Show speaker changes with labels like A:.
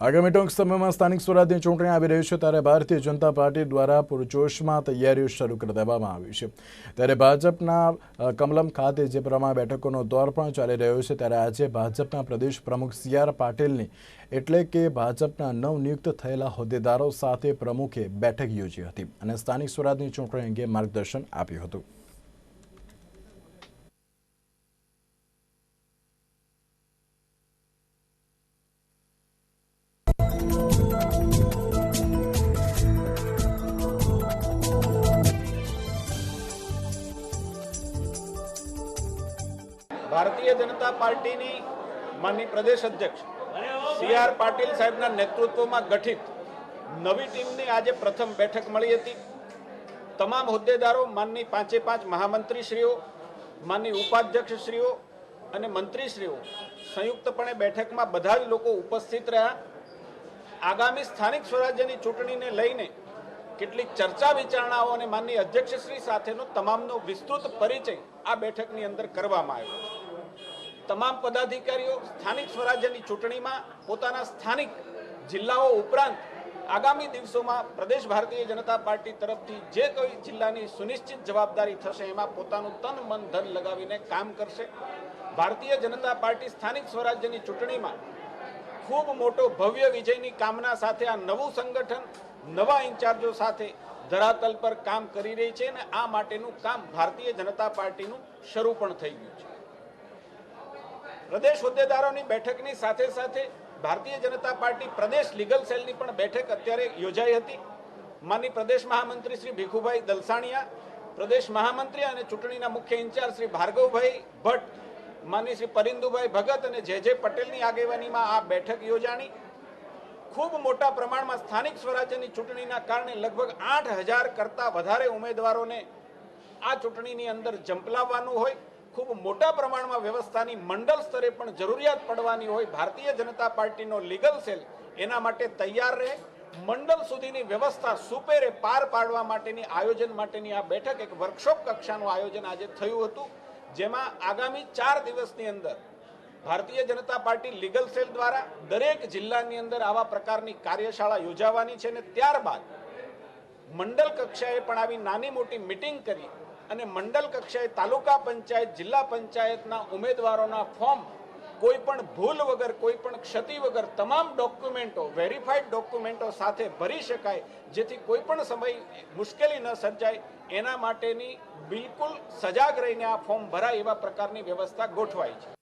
A: આગામી ટૂંક સમયમાં સ્થાનિક સ્વરાજની ચૂંટણી આવી રહી છે ત્યારે ભારતીય જનતા પાર્ટી દ્વારા પૂરજોશમાં તૈયારીઓ શરૂ કરી દેવામાં આવી છે. ત્યારે ભાજપના કમલમ ખાતે જે પ્રમાણે બેઠકોનો દોર પણ ચાલી રહ્યો છે ત્યારે આજે ભાજપના પ્રદેશ પ્રમુખ સી આર પાટીલની એટલે કે ભાજપના નવનિયુક્ત થયેલા હોદ્દેદારો સાથે પ્રમુખે બેઠક યોજી હતી અને સ્થાનિક સ્વરાજની ચૂંટણી અંગે માર્ગદર્શન આપ્યું હતું.
B: ભારતીય જનતા પાર્ટીની માનની પ્રદેશ અધ્યક્ષ સી આર પાટીલ સાહેબના નેતૃત્વમાં ગઠિત નવી ટીમની આજે પ્રથમ બેઠક મળી હતી. તમામ હોદ્દેદારો માનની પાંચે પાંચ મહામંત્રીશ્રીઓ માનની ઉપાધ્યક્ષશ્રીઓ અને મંત્રીશ્રીઓ સંયુક્તપણે બેઠકમાં બધા જ લોકો ઉપસ્થિત રહ્યા. આગામી સ્થાનિક સ્વરાજ્યની ચૂંટણીને લઈને કેટલીક ચર્ચા વિચારણાઓ અને માનની અધ્યક્ષશ્રી સાથેનો તમામનો વિસ્તૃત પરિચય આ બેઠકની અંદર કરવામાં આવ્યો તમામ પદાધિકારીઓ સ્થાનિક સ્વરાજ્યની ચૂંટણીમાં પોતાના સ્થાનિક જિલ્લાઓ ઉપરાંત આગામી દિવસોમાં પ્રદેશ ભારતીય જનતા પાર્ટી તરફથી જે કોઈ જિલ્લાની સુનિશ્ચિત જવાબદારી થશે એમાં પોતાનું તન મન ધન લગાવીને કામ કરશે. ભારતીય જનતા પાર્ટી સ્થાનિક સ્વરાજ્યની ચૂંટણીમાં ખૂબ મોટો ભવ્ય વિજયની કામના સાથે આ નવું સંગઠન, નવા ઇન્ચાર્જો સાથે ધરાતલ પર કામ કરી રહી છે અને આ માટેનું કામ ભારતીય જનતા પાર્ટીનું શરૂ પણ થઈ ગયું છે. પ્રદેશ હોદ્દેદારોની બેઠકની સાથે સાથે ભારતીય જનતા પાર્ટી પ્રદેશ લીગલ સેલની પણ બેઠક અત્યારે યોજાઈ હતી. માનની પ્રદેશ મહામંત્રી શ્રી ભીખુભાઈ દલસાણિયા, પ્રદેશ મહામંત્રી અને ચૂંટણીના મુખ્ય ઇન્ચાર્જ શ્રી ભાર્ગવભાઈ ભટ્ટ માની શ્રી પરિંદુભાઈ ભગત અને જે જે પટેલની આગેવાનીમાં આ બેઠક યોજાણી. ખૂબ મોટા પ્રમાણમાં સ્થાનિક સ્વરાજ્યની ચૂંટણીના કારણે લગભગ આઠ હજાર કરતાં વધારે ઉમેદવારોને આ ચૂંટણીની અંદર જંપલાવવાનું હોય. ખૂબ મોટા પ્રમાણમાં વ્યવસ્થાની મંડળ સ્તરે પણ જરૂરિયાત પડવાની હોય, ભારતીય જનતા પાર્ટીનો લીગલ સેલ એના માટે તૈયાર રહે. મંડળ સુધીની વ્યવસ્થા સુપેરે પાર પાડવા માટેની, આયોજન માટેની આ બેઠક એક વર્કશોપ કક્ષાનું આયોજન આજે થયું હતું, જેમાં આગામી ચાર દિવસની અંદર Bharatiya Janata party legal cell દ્વારા દરેક જિલ્લાની અંદર આવા પ્રકારની કાર્યશાળા યોજાવાની છે અને ત્યારબાદ મંડળ કક્ષાએ પણ આવી નાની મોટી મિટિંગ કરી અને મંડળ કક્ષાએ તાલુકા પંચાયત, જિલ્લા પંચાયતના ઉમેદવારોના ફોર્મ કોઈ પણ ભૂલ વગર કોઈ પણ ક્ષતિ વગર તમામ ડોક્યુમેન્ટો, વેરીફાઈડ ડોક્યુમેન્ટો સાથે ભરી શકાય, જેથી કોઈ પણ સમય મુશ્કેલી ન સર્જાય, એના માટેની બિલકુલ સજાગ રહીને આ ફોર્મ ભરાય એવા પ્રકારની વ્યવસ્થા ગોઠવાઈ છે.